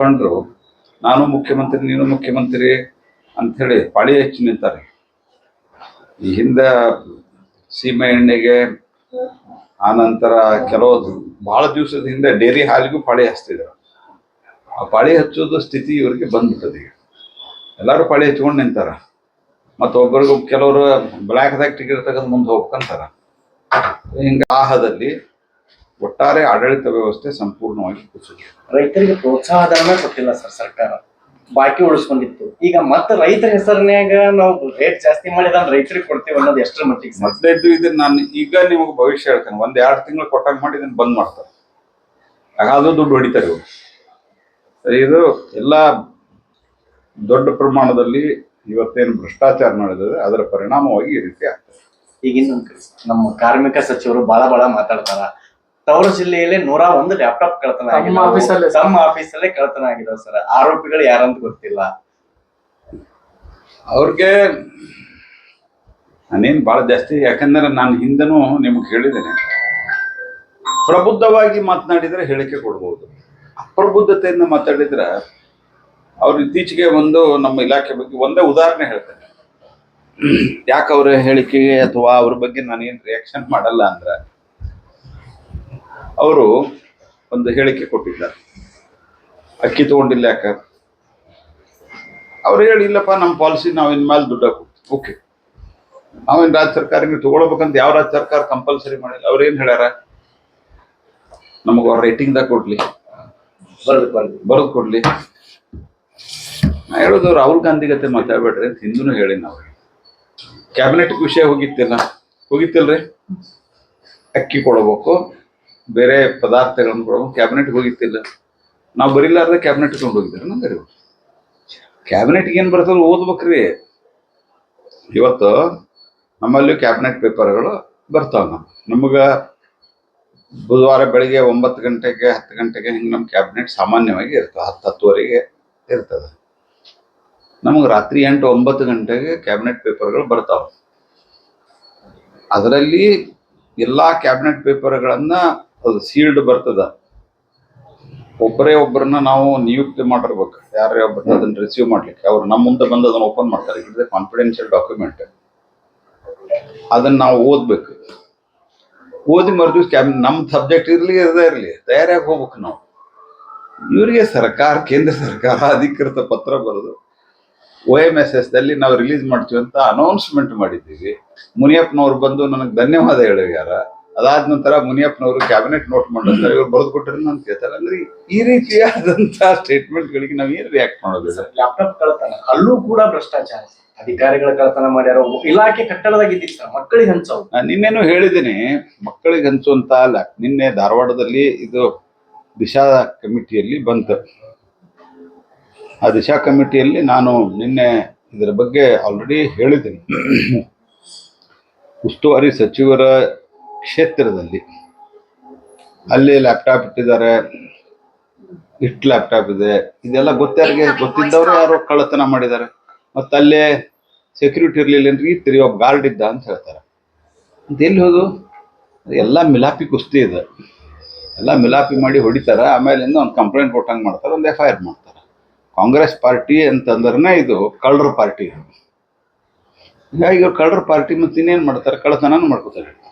ಕಂಡ್ರು, ನಾನು ಮುಖ್ಯಮಂತ್ರಿ, ನೀನು ಮುಖ್ಯಮಂತ್ರಿ ಅಂಥೇಳಿ ಪಾಳಿ ಹೆಚ್ಚು ನಿಂತಾರೆ. ಈ ಹಿಂದೆ ಸೀಮೆ ಎಣ್ಣೆಗೆ ಆನಂತರ ಕೆಲವು ಬಹಳ ದಿವಸದ ಹಿಂದೆ ಡೇರಿ ಹಾಲಿಗೂ ಪಾಳಿ ಹಚ್ತಿದ್ರು. ಆ ಪಾಳಿ ಹಚ್ಚೋದು ಸ್ಥಿತಿ ಇವರಿಗೆ ಬಂದ್ಬಿಟ್ಟದ ಈಗ. ಎಲ್ಲರೂ ಪಾಳಿ ಹಚ್ಕೊಂಡು ನಿಂತಾರ. ಮತ್ತು ಒಬ್ಬರಿಗೂ ಕೆಲವರು ಬ್ಲ್ಯಾಕ್ದಾಗ ಟಿಕೆಟ್ ತೆಗೆದು ಮುಂದೆ ಹೋಗ್ಕಂತಾರ ಹಿಂಗೆ ಆಹದಲ್ಲಿ ಒಟ್ಟಾರೆ ಆಡಳಿತ ವ್ಯವಸ್ಥೆ ಸಂಪೂರ್ಣವಾಗಿ ಕುಸಿದೆ ರೈತರಿಗೆ ಪ್ರೋತ್ಸಾಹಧನ ಕೊಟ್ಟಿಲ್ಲ ಸರ್ ಸರ್ಕಾರ. ಬಾಕಿ ಉಳಿಸ್ಕೊಂಡಿತ್ತು. ಈಗ ಮತ್ತೆ ರೈತರ ಹೆಸರಿನ್ಯಾಗ ನಾವು ರೇಟ್ ಜಾಸ್ತಿ ಮಾಡಿದ ರೈತರಿಗೆ ಕೊಡ್ತೀವಿ ಅನ್ನೋದು ಎಷ್ಟರ ಮಟ್ಟಿಗೆ ಸರ್? ಮೊದಲೇದ್ದು ಇದನ್ನ ನಾನು ಈಗ ನಿಮಗೆ ಭವಿಷ್ಯ ಹೇಳ್ತೇನೆ. ಒಂದ್ ಎರಡು ತಿಂಗಳು ಕೊಟ್ಟಾಗ ಮಾಡಿ ಇದನ್ನ ಬಂದ್ ಮಾಡ್ತಾರೆ. ಹಾಗಾದ್ರೂ ದುಡ್ಡು ಹೊಡಿತಾರೆ ಇವ್ರು. ಇದು ಎಲ್ಲ ದೊಡ್ಡ ಪ್ರಮಾಣದಲ್ಲಿ ಇವತ್ತೇನು ಭ್ರಷ್ಟಾಚಾರ ನಡೆದಿದೆ ಅದರ ಪರಿಣಾಮವಾಗಿ ಈ ರೀತಿ ಆಗ್ತದೆ. ಈಗಿನ ನಮ್ಮ ಕಾರ್ಮಿಕ ಸಚಿವರು ಬಹಳ ಬಹಳ ಮಾತಾಡ್ತಾರ. ತವರು ಜಿಲ್ಲೆಯಲ್ಲಿ ನೂರ ಒಂದು ಲ್ಯಾಪ್ಟಾಪ್ ಕಳ್ತನ ತಮ್ಮ ಆಗಿದಾವು. ಆಫೀಸಲ್ಲೇ ಕಳತನ ತಮ್ಮ ಆಫೀಸಲ್ಲೇ ಕಳ್ತನ ಆಗಿದಾವ ಸರ್. ಆರೋಪಿಗಳು ಯಾರಂತ ಗೊತ್ತಿಲ್ಲ. ಅವ್ರಿಗೆ ನಾನೇನು ಬಹಳ ಜಾಸ್ತಿ ಯಾಕಂದ್ರೆ ನಾನು ಹಿಂದನೂ ನಿಮ್ಗೆ ಹೇಳಿದ್ದೇನೆ. ಪ್ರಬುದ್ಧವಾಗಿ ಮಾತನಾಡಿದ್ರೆ ಹೇಳಿಕೆ ಕೊಡ್ಬೋದು. ಅಪ್ರಬುದ್ಧತೆಯಿಂದ ಮಾತಾಡಿದ್ರೆ ಅವ್ರು ಇತ್ತೀಚೆಗೆ ಒಂದು ನಮ್ಮ ಇಲಾಖೆ ಬಗ್ಗೆ ಒಂದೇ ಉದಾಹರಣೆ ಹೇಳ್ತೇನೆ. ಯಾಕೆ ಅವರ ಹೇಳಿಕೆಗೆ ಅಥವಾ ಅವ್ರ ಬಗ್ಗೆ ನಾನೇನು ರಿಯಾಕ್ಷನ್ ಮಾಡಲ್ಲ ಅಂದ್ರೆ ಅವರು ಒಂದು ಹೇಳಿಕೆ ಕೊಟ್ಟಿದ್ದಾರೆ. ಅಕ್ಕಿ ತಗೊಂಡಿಲ್ಲ ಯಾಕೆ? ಅವ್ರು ಹೇಳಿ ಇಲ್ಲಪ್ಪ ನಮ್ಮ ಪಾಲಿಸಿ ನಾವು ಇನ್ಮೇಲೆ ದುಡ್ಡು ಹಾಕೋದು ಓಕೆ. ನಾವೇನು ರಾಜ್ಯ ಸರ್ಕಾರ ನೀವು ತಗೊಳ್ಬೇಕಂತ ಯಾವ ರಾಜ್ಯ ಸರ್ಕಾರ ಕಂಪಲ್ಸರಿ ಮಾಡಿಲ್ಲ? ಅವ್ರು ಏನು ಹೇಳ್ಯಾರ? ನಮಗೆ ಅವ್ರ ರೇಟಿಂಗ್ದಾಗ ಕೊಡ್ಲಿ. ಬರೆದು ಕೊಡ್ಲಿ. ನಾ ಹೇಳೋದು ರಾಹುಲ್ ಗಾಂಧಿ ಗತೆ ಮಾತಾಡ್ಬೇಡ್ರಿ ಅಂತ ಹಿಂದೂ ಹೇಳಿ ನಾವು. ಕ್ಯಾಬಿನೆಟ್ ವಿಷಯ ಹೋಗಿತ್ತಿಲ್ಲ? ಹೋಗಿತ್ತಿಲ್ರಿ? ಅಕ್ಕಿ ಕೊಡಬೇಕು. ಬೇರೆ ಪದಾರ್ಥಗಳನ್ನು ಕೂಡ ಕ್ಯಾಬಿನೆಟ್ಗೆ ಹೋಗಿತ್ತಿಲ್ಲ. ನಾವು ಬರೀಲಾರ್ದ ಕ್ಯಾಬಿನೆಟ್ ತಗೊಂಡು ಹೋಗಿದ್ದಾರೆ ನಂಗರಿ ಕ್ಯಾಬಿನೆಟ್ಗೆ ಏನು ಬರ್ತದೆ ಓದ್ಬೇಕ್ರಿ. ಇವತ್ತು ನಮ್ಮಲ್ಲಿ ಕ್ಯಾಬಿನೆಟ್ ಪೇಪರ್ಗಳು ಬರ್ತಾವ ನಾವು ನಮಗೆ ಬುಧವಾರ ಬೆಳಿಗ್ಗೆ ಒಂಬತ್ತು ಗಂಟೆಗೆ, ಹತ್ತು ಗಂಟೆಗೆ ಹಿಂಗೆ ನಮ್ಮ ಕ್ಯಾಬಿನೆಟ್ ಸಾಮಾನ್ಯವಾಗಿ ಇರ್ತದೆ. ಹತ್ತು ಹತ್ತುವರೆಗೆ ಇರ್ತದೆ. ನಮಗೆ ರಾತ್ರಿ ಎಂಟು ಒಂಬತ್ತು ಗಂಟೆಗೆ ಕ್ಯಾಬಿನೆಟ್ ಪೇಪರ್ಗಳು ಬರ್ತಾವೆ. ಅದರಲ್ಲಿ ಎಲ್ಲ ಕ್ಯಾಬಿನೆಟ್ ಪೇಪರ್ಗಳನ್ನ ಅದು ಸೀಲ್ಡ್ ಬರ್ತದ. ಒಬ್ಬರೇ ಒಬ್ಬರನ್ನ ನಾವು ನಿಯುಕ್ತಿ ಮಾಡಿರ್ಬೇಕು. ಯಾರೇ ಒಬ್ಬರನ್ನ ಅದನ್ನ ರಿಸೀವ್ ಮಾಡ್ಲಿಕ್ಕೆ. ಅವ್ರು ನಮ್ಮ ಮುಂದೆ ಬಂದು ಅದನ್ನ ಓಪನ್ ಮಾಡ್ತಾರೆ. ಇಟ್ ಕಾನ್ಫಿಡೆನ್ಷಿಯಲ್ ಡಾಕ್ಯುಮೆಂಟ್ ಅದನ್ನ ನಾವು ಓದ್ಬೇಕು. ಓದಿ ಮರುದಿವ್ಸ ಕ್ಯಾಬ್ ನಮ್ಮ ಸಬ್ಜೆಕ್ಟ್ ಇರಲಿ ಇರದೇ ಇರಲಿ ತಯಾರಾಗಿ ಹೋಗ್ಬೇಕು ನಾವು. ಇವರಿಗೆ ಸರ್ಕಾರ ಕೇಂದ್ರ ಸರ್ಕಾರ ಅಧಿಕೃತ ಪತ್ರ ಬರೆದು ಒ ಎಂ ಎಸ್ ಎಸ್ ದಲ್ಲಿ ನಾವು ರಿಲೀಸ್ ಮಾಡ್ತೀವಿ ಅಂತ ಅನೌನ್ಸ್ಮೆಂಟ್ ಮಾಡಿದ್ದೀವಿ. ಮುನಿಯಪ್ಪನವ್ರು ಬಂದು ನನಗೆ ಧನ್ಯವಾದ ಹೇಳ್ಯಾರ ಅದಾದ ನಂತರ ಮುನಿಯಪ್ಪನವರು ಕ್ಯಾಬಿನೆಟ್ ನೋಟ್ ಮಾಡಿರ್ತಾರೆ ಇವ್ರು ಬರೆದು ಕೊಟ್ಟರೆ ನಾನು ಕೇಳ್ತಾರೆ ಅಂದ್ರೆ ಈ ರೀತಿಯಾದಂತಹ ಸ್ಟೇಟ್ಮೆಂಟ್ಗಳಿಗೆ ನಾವು ಏನು ರಿಯಾಕ್ಟ್ ಮಾಡೋದು? ಸರ್ ಲ್ಯಾಪ್ಟಾಪ್ ಕಳತನ ಅಲ್ಲೂ ಕೂಡ ಭ್ರಷ್ಟಾಚಾರ. ಅಧಿಕಾರಿಗಳ ಕಳತನ ಮಾಡ್ಯಾರ ಇಲಾಖೆ ಕಟ್ಟಡದಾಗ ಇದ್ದಿತ್ತು ಸರ್. ಮಕ್ಕಳಿಗೆ ಹಂಚವು ನಾನು ನಿನ್ನೆನೂ ಹೇಳಿದ್ದೀನಿ. ಮಕ್ಕಳಿಗೆ ಹಂಚುವಂತ ಅಲ್ಲ. ನಿನ್ನೆ ಧಾರವಾಡದಲ್ಲಿ ಇದು ದಿಶಾ ಕಮಿಟಿಯಲ್ಲಿ ಬಂತು. ಆ ದಿಶಾ ಕಮಿಟಿಯಲ್ಲಿ ನಾನು ನಿನ್ನೆ ಇದರ ಬಗ್ಗೆ ಆಲ್ರೆಡಿ ಹೇಳಿದ್ದೀನಿ. ಉಸ್ತುವಾರಿ ಸಚಿವರ ಕ್ಷೇತ್ರದಲ್ಲಿ. ಅಲ್ಲಿ ಲ್ಯಾಪ್ಟಾಪ್ ಇಟ್ಟಿದ್ದಾರೆ. ಇಷ್ಟು ಲ್ಯಾಪ್ಟಾಪ್ ಇದೆ. ಇದೆಲ್ಲ ಗೊತ್ತಾರಿಗೆ ಗೊತ್ತಿದ್ದವರು ಯಾರು ಕಳ್ಳತನ ಮಾಡಿದ್ದಾರೆ. ಮತ್ತೆ ಅಲ್ಲೇ ಸೆಕ್ಯೂರಿಟಿ ಇರಲಿಲ್ಲ ಇತ್ತಿರಿ ಒಬ್ಬ ಗಾರ್ಡ್ ಇದ್ದ ಅಂತ ಹೇಳ್ತಾರೆ. ಅಂತ ಎಲ್ಲಿ ಹೋದು? ಎಲ್ಲ ಮಿಲಾಪಿ ಕುಸ್ತಿ ಇದೆ. ಎಲ್ಲ ಮಿಲಾಪಿ ಮಾಡಿ ಹೊಡಿತಾರೆ. ಆಮೇಲೆ ಒಂದು ಕಂಪ್ಲೇಂಟ್ ಕೊಟ್ಟಂಗೆ ಮಾಡ್ತಾರೆ ಒಂದು ಎಫ್ ಐ ಆರ್ ಮಾಡ್ತಾರೆ. ಕಾಂಗ್ರೆಸ್ ಪಾರ್ಟಿ ಅಂತಂದ್ರೆ ಇದು ಕಳ್ಳರ ಪಾರ್ಟಿ. ಹೀಗಾಗಿ ಇವ್ರು ಕಳ್ಳರ ಪಾರ್ಟಿ ಮತ್ತೆ ಇನ್ನೇನು ಮಾಡ್ತಾರೆ? ಕಳ್ಳತನ ಮಾಡ್ಕೋತಾರೆ.